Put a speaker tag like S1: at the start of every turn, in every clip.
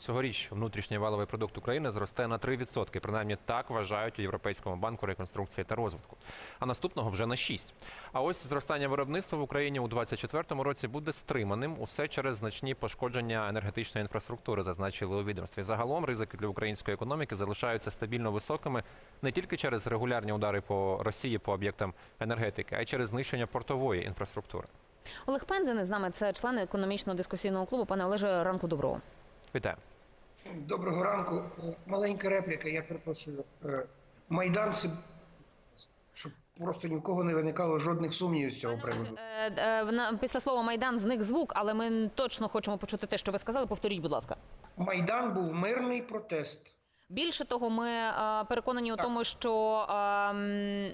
S1: цьогоріч внутрішній валовий продукт України зросте на 3%. Принаймні так вважають у Європейському банку реконструкції та розвитку. А наступного вже на 6%. А ось зростання виробництва в Україні у 2024 році буде стриманим. Усе через значні пошкодження енергетичної інфраструктури, зазначили у відомстві. Загалом ризики для української економіки залишаються стабільно високими не тільки через регулярні удари по Росії по об'єктам енергетики, а й через знищення портової інфраструктури.
S2: Олег Пензин з нами це член економічного дискусійного клубу. Пане Олеже, ранку доброго.
S1: Вітаю.
S3: Доброго ранку. Маленька репліка, я перепрошую. Е, Майдан це щоб просто ні в кого не виникало жодних сумнівів з цього приводу.
S2: Е, е, Після слова майдан зник звук, але ми точно хочемо почути те, що ви сказали. Повторіть, будь ласка.
S3: Майдан був мирний протест.
S2: Більше того, ми переконані у тому, що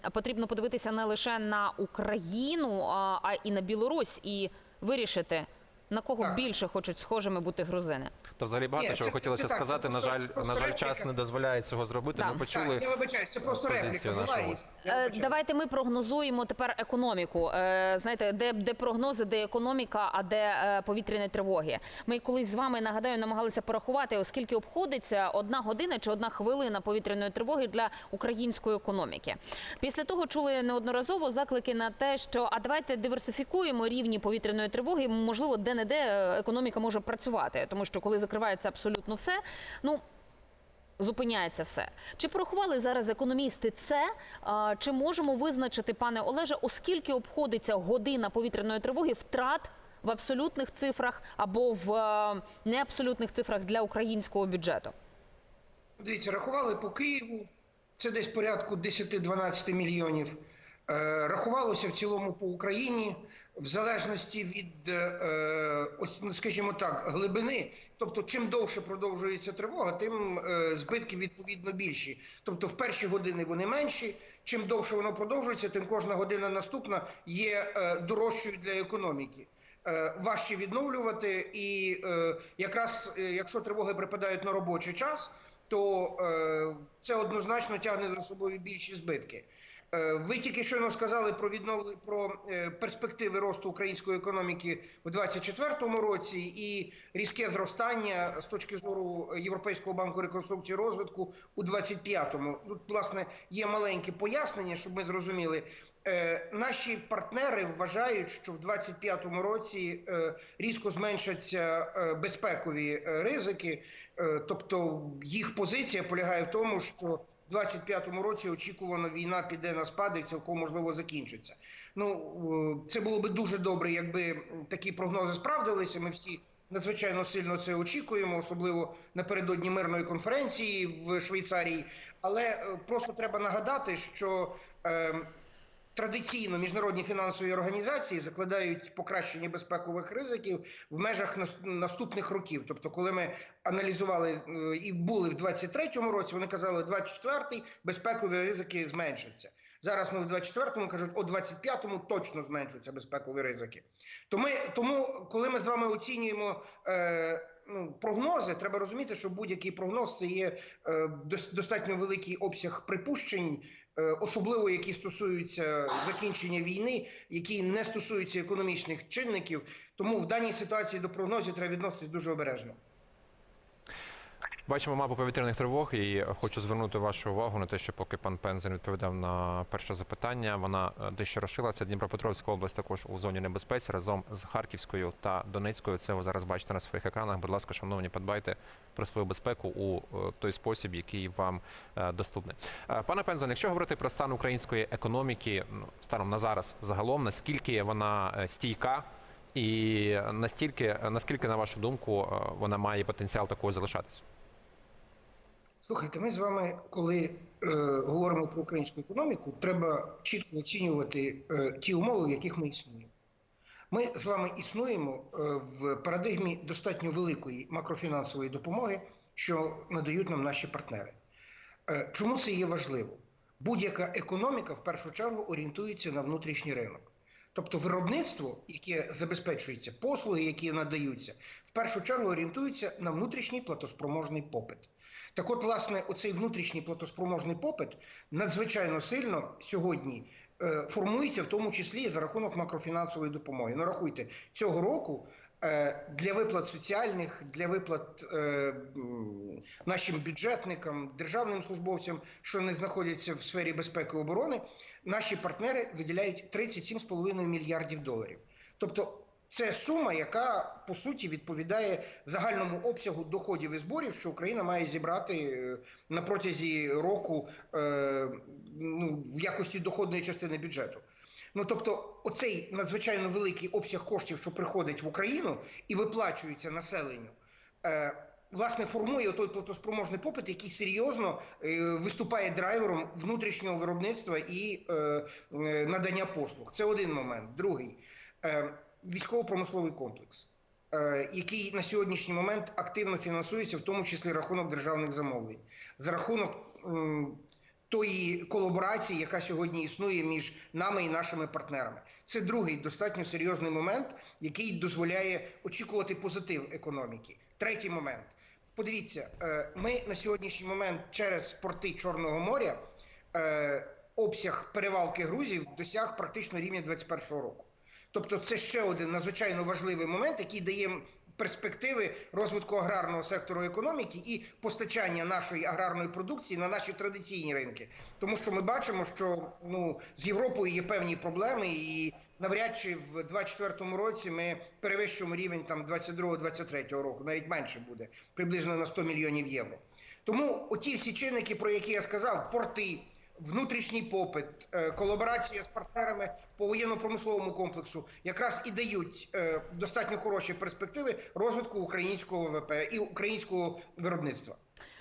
S2: е, потрібно подивитися не лише на Україну, а і на Білорусь, і вирішити на кого
S3: Так.
S2: більше хочуть схожими бути грузини.
S1: Та взагалі багато
S3: Ні,
S1: чого
S3: це-
S1: хотілося
S3: це так,
S1: сказати.
S3: це
S1: На жаль, на жаль,
S3: репліка.
S1: час не дозволяє цього зробити.
S2: Да.
S1: Ми почули
S3: Так, я вибачаюсь, це просто
S1: позицію
S3: репліка була.
S1: нашого
S3: і я
S2: Е. Давайте ми прогнозуємо тепер економіку. Е, Знаєте, де, де прогнози, де економіка, а де е, повітряні тривоги. Ми колись з вами нагадаю намагалися порахувати, оскільки обходиться одна година чи одна хвилина повітряної тривоги для української економіки. Після того чули неодноразово заклики на те, що а давайте диверсифікуємо рівні повітряної тривоги. Можливо, де не де економіка може працювати, тому що коли закривається абсолютно все, ну зупиняється все. Чи порахували зараз економісти це? Чи можемо визначити, пане Олеже, оскільки обходиться година повітряної тривоги втрат в абсолютних цифрах або в е, неабсолютних цифрах для українського бюджету?
S3: Дивіться, рахували по Києву, це десь порядку 10-12 мільйонів. Е, рахувалося в цілому по Україні, в залежності від, е, ось, ну, скажімо так, глибини. Тобто, чим довше продовжується тривога, тим е, збитки відповідно більші. Тобто, в перші години вони менші. Чим довше воно продовжується, тим кожна година наступна є е, дорожчою для економіки. Е, важче відновлювати, і е, якраз е, якщо тривоги припадають на робочий час, то е, це однозначно тягне за собою більші збитки. Е, Ви тільки щойно сказали про відновлення про е, перспективи росту української економіки у 2024 році і різке зростання з точки зору Європейського банку реконструкції і розвитку у 2025-му. Тут власне є маленьке пояснення, щоб ми зрозуміли. Е, Наші партнери вважають, що в 2025 році різко зменшаться безпекові ризики, тобто їх позиція полягає в тому, що 25-му році очікувано війна піде на спад і цілком можливо закінчиться. Ну е, це було би дуже добре, якби такі прогнози справдилися. Ми всі надзвичайно сильно це очікуємо, особливо напередодні мирної конференції в Швейцарії. Але е, просто треба нагадати, що е, Традиційно міжнародні фінансові організації закладають покращення безпекових ризиків в межах наступних років. Тобто, коли ми аналізували е, і були в 23-му році, вони казали, 24-й безпекові ризики зменшаться. Зараз ми в 24-му кажуть, о 25-му точно зменшуються безпекові ризики. То ми, тому, коли ми з вами оцінюємо е, ну, прогнози, треба розуміти, що будь-який прогноз це є е, достатньо великий обсяг припущень, е, особливо які стосуються закінчення війни, які не стосуються економічних чинників. Тому в даній ситуації до прогнозів треба відноситись дуже обережно.
S1: Бачимо мапу повітряних тривог, і хочу звернути вашу увагу на те, що поки пан Пензен відповідав на перше запитання, вона е, дещо розшилася. Дніпропетровська область також у зоні небезпеці разом з Харківською та Донецькою. Це ви зараз бачите на своїх екранах. Будь ласка, шановні, подбайте про свою безпеку у е, той спосіб, який вам е, доступний. Пане Пензен, якщо говорити про стан української економіки, ну станом на зараз загалом, наскільки вона стійка? І настільки, наскільки, на вашу думку, вона має потенціал такою залишатися?
S3: Слухайте, ми з вами, коли е, говоримо про українську економіку, треба чітко оцінювати е, ті умови, в яких ми існуємо. Ми з вами існуємо е, в парадигмі достатньо великої макрофінансової допомоги, що надають нам наші партнери. Е, чому це є важливо? Будь-яка економіка в першу чергу орієнтується на внутрішній ринок. Тобто виробництво, яке забезпечується, послуги, які надаються, в першу чергу орієнтуються на внутрішній платоспроможний попит. Так от, власне, оцей внутрішній платоспроможний попит надзвичайно сильно сьогодні е, формується, в тому числі і за рахунок макрофінансової допомоги. Ну, рахуйте, цього року для виплат соціальних, для виплат е, нашим бюджетникам, державним службовцям, що не знаходяться в сфері безпеки і оборони, наші партнери виділяють 37,5 мільярдів доларів. Тобто це сума, яка по суті відповідає загальному обсягу доходів і зборів, що Україна має зібрати е, на протязі року е, ну, в якості доходної частини бюджету. Ну тобто, оцей надзвичайно великий обсяг коштів, що приходить в Україну і виплачується населенню. Е, Власне, формує той платоспроможний попит, який серйозно е, виступає драйвером внутрішнього виробництва і е, надання послуг. Це один момент. Другий військово-промисловий комплекс, який на сьогоднішній момент активно фінансується, в тому числі рахунок державних замовлень, за рахунок тої колаборації, яка сьогодні існує між нами і нашими партнерами. Це другий достатньо серйозний момент, який дозволяє очікувати позитив економіки. Третій момент. Подивіться, е, ми на сьогоднішній момент через порти Чорного моря е, обсяг перевалки грузів досяг практично рівня 2021 року. Тобто, це ще один надзвичайно важливий момент, який дає перспективи розвитку аграрного сектору економіки і постачання нашої аграрної продукції на наші традиційні ринки. Тому що ми бачимо, що ну з Європою є певні проблеми, і навряд чи в 2024 році ми перевищуємо рівень там 22-23 року, навіть менше буде, приблизно на 100 мільйонів євро. Тому оті всі чинники, про які я сказав, порти. Внутрішній попит, е, колаборація з партнерами по воєнно-промисловому комплексу якраз і дають е, достатньо хороші перспективи розвитку українського ВВП і українського виробництва.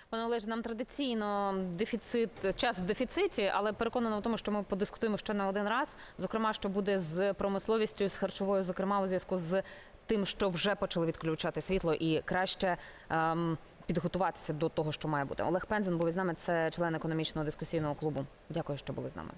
S2: Пане Олеже, нам традиційно дефіцит час в дефіциті, але переконана в тому, що ми подискутуємо ще на один раз. Зокрема, що буде з промисловістю, з харчовою, зокрема у зв'язку з тим, що вже почали відключати світло, і краще ем, підготуватися до того, що має бути. Олег Пензен був із нами. Це член економічного дискусійного клубу. Дякую, що були з нами.